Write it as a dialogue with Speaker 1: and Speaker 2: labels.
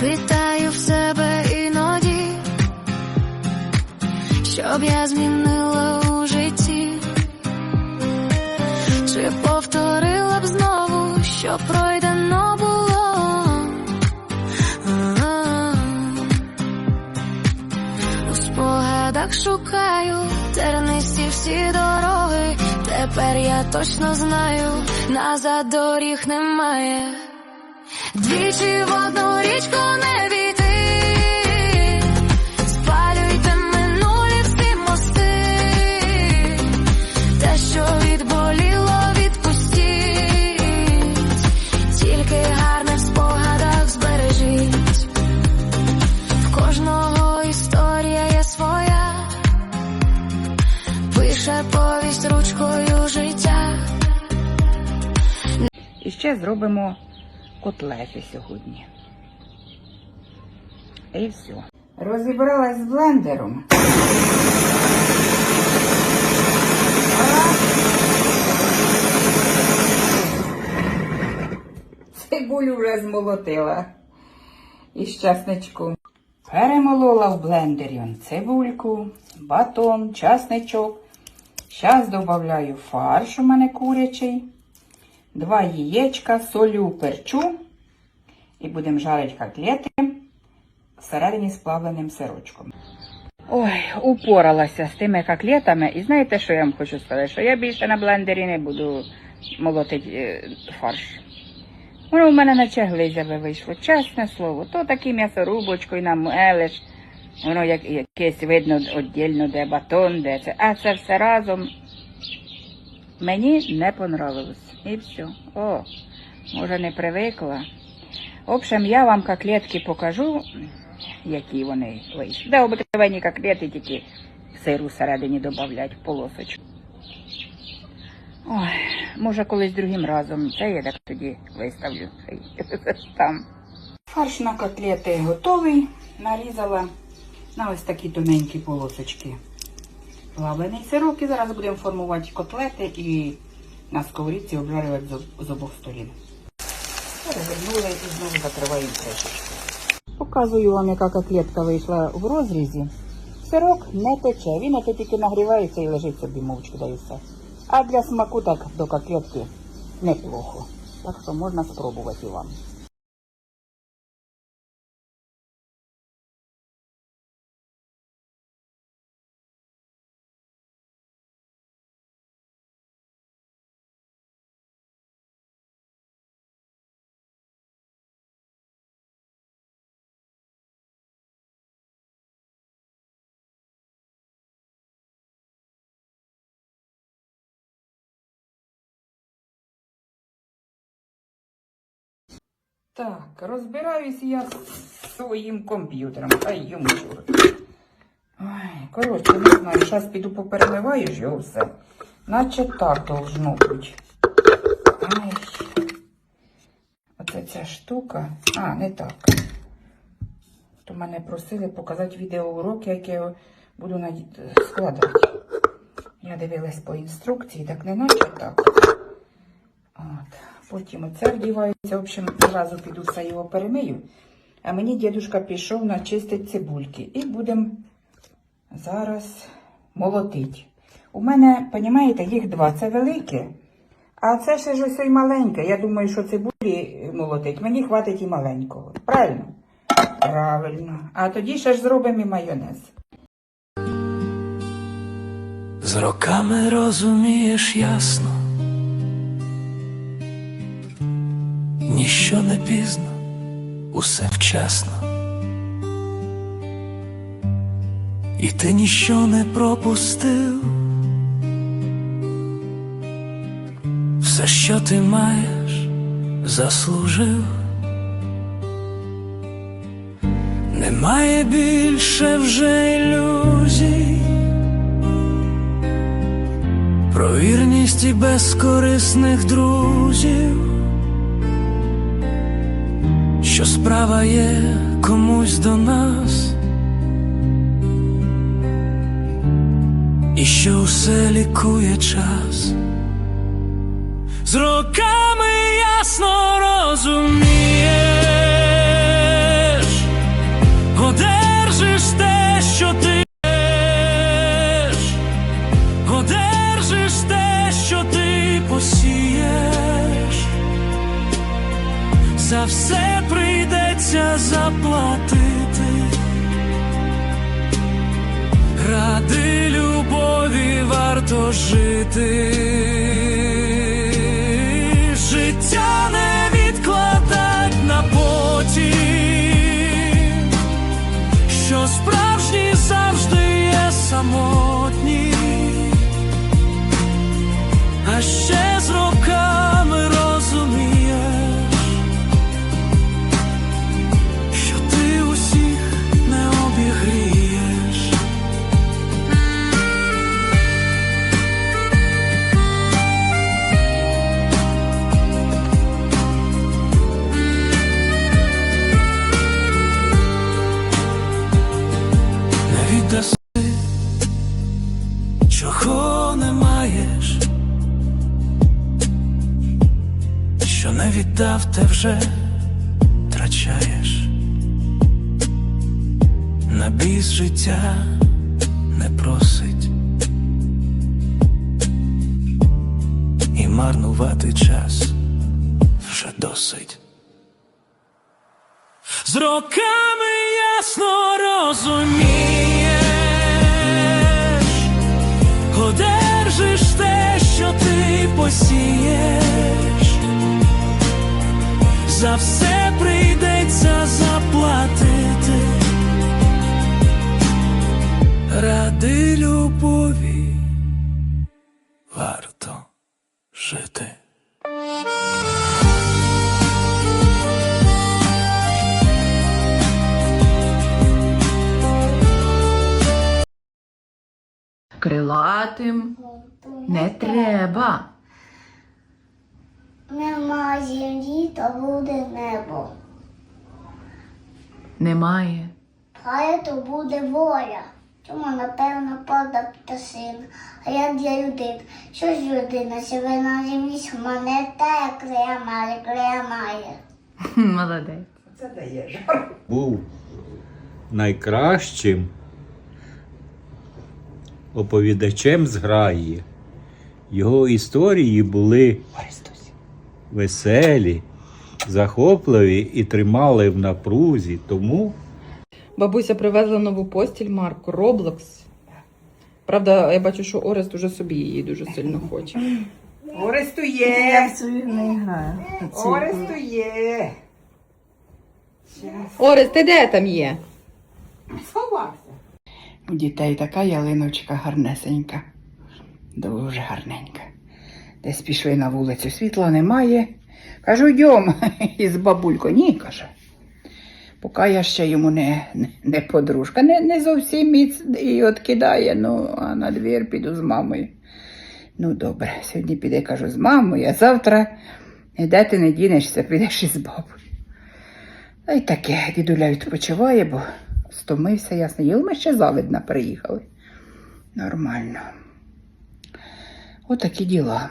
Speaker 1: Питаю в себе іноді, щоб я змінила у житті, чи повторила б знову, що пройдено було. У спогадах шукаю тернисті всі дороги. Тепер я точно знаю, назад доріг немає. Двічі в одну річку не війти. Спалюйте минулі всі мости. Те, що відболіло, відпустіть. Тільки гарне в спогадах збережіть. В кожного історія є своя. Пише повість ручкою життя.
Speaker 2: І ще зробимо котлети сьогодні. І все. Розібралась з блендером. Цибулю вже змолотила. Із часничком. Перемолола в блендері цибульку, батон, часничок. Зараз додаю фарш у мене курячий. Два яєчка, солю, перчу. І будемо жарити котлети всередині з плавленим сирочком. Ой, упоралася з тими котлетами. І знаєте, що я вам хочу сказати? Що я більше на блендері не буду молотити е, фарш. Воно в мене наче глизяве вийшло, чесне слово. То такі м'ясорубочкою намелиш. Воно як, якесь видно віддільно, де батон, де це. А це все разом мені не понравилось. І все. О, може не привикла. В общем, я вам котлетки покажу, які вони вийшли. Де обикновені котлети тільки сиру всередині додавлять в полосочку. Ой, може колись другим разом. Це я так тоді виставлю там. Фарш на котлети готовий. Нарізала на ось такі тоненькі полосочки. Плавлений сирок і зараз будемо формувати котлети і на сковорідці обжарювати з, обох сторін. Перевернули і знову закриваємо кришечку. Показую вам, яка котлетка вийшла в розрізі. Сирок не тече, він ото тільки нагрівається і лежить собі мовчки да. А для смаку так до котлетки неплохо. Так що можна спробувати вам. Так, розбираюсь я з своїм комп'ютером. Ай, йому чорт. Ой, коротше, не знаю, зараз піду попереливаю його все. Наче так должно бути. Ай. Оце ця штука. А, не так. То мене просили показати відеоуроки, як я буду складати. Я дивилась по інструкції, так не наче так. От. Потім оце вдівається. В общем, одразу піду все його перемию. А мені дідушка пішов начистити цибульки. І будемо зараз молотити. У мене, розумієте, їх два. Це велике. А це ще ж ось і маленьке. Я думаю, що цибулі молотить. Мені хватить і маленького. Правильно? Правильно. А тоді ще ж зробимо і майонез.
Speaker 3: З роками розумієш ясно, ніщо не пізно, усе вчасно, і ти ніщо не пропустив, все, що ти маєш, заслужив. Немає більше вже ілюзій. Про вірність і безкорисних друзів, що справа є комусь до нас, і що все лікує час. З роками ясно розумієш, одержиш те. Жити. Життя не відкладать на потім, що справжній завжди є самотні, що не віддав, те вже втрачаєш. На біс життя не просить і марнувати час вже досить. З роками ясно розумієш, одержиш те, що ти посієш, за все прийдеться заплатити. Ради любові варто жити.
Speaker 4: Крилатим не треба.
Speaker 5: Нема землі, то буде небо.
Speaker 4: Немає.
Speaker 5: Хай то буде воля. Тому, напевно, падав птасина. А я людина? Що ж людина себе на землі мене так крямає, крямає.
Speaker 4: Молодець.
Speaker 2: Це дає жар.
Speaker 6: був найкращим оповідачем з граї. Його історії були веселі, захопливі і тримали в напрузі. Тому
Speaker 7: Бабуся привезла нову постіль Марку Роблокс. Правда, я бачу, що Орест уже собі її дуже сильно хоче.
Speaker 2: Оресту є. Оресту є.
Speaker 7: Орест, ти де там є?
Speaker 2: Сховався. У дітей така ялиночка гарнесенька. Дуже гарненька. Десь пішли на вулицю, світла немає. Кажу, йдем із бабулькою. Ні, каже. Поки я ще йому не, не, не подружка, не, не зовсім міць і откидає, ну, а на двір піду з мамою. Ну, добре, сьогодні піде, кажу, з мамою, а завтра де ти не дінешся, підеш із бабою. Та й таке, дідуля відпочиває, бо стомився, ясно. Їл ми ще завидна приїхали. Нормально. Отакі діла.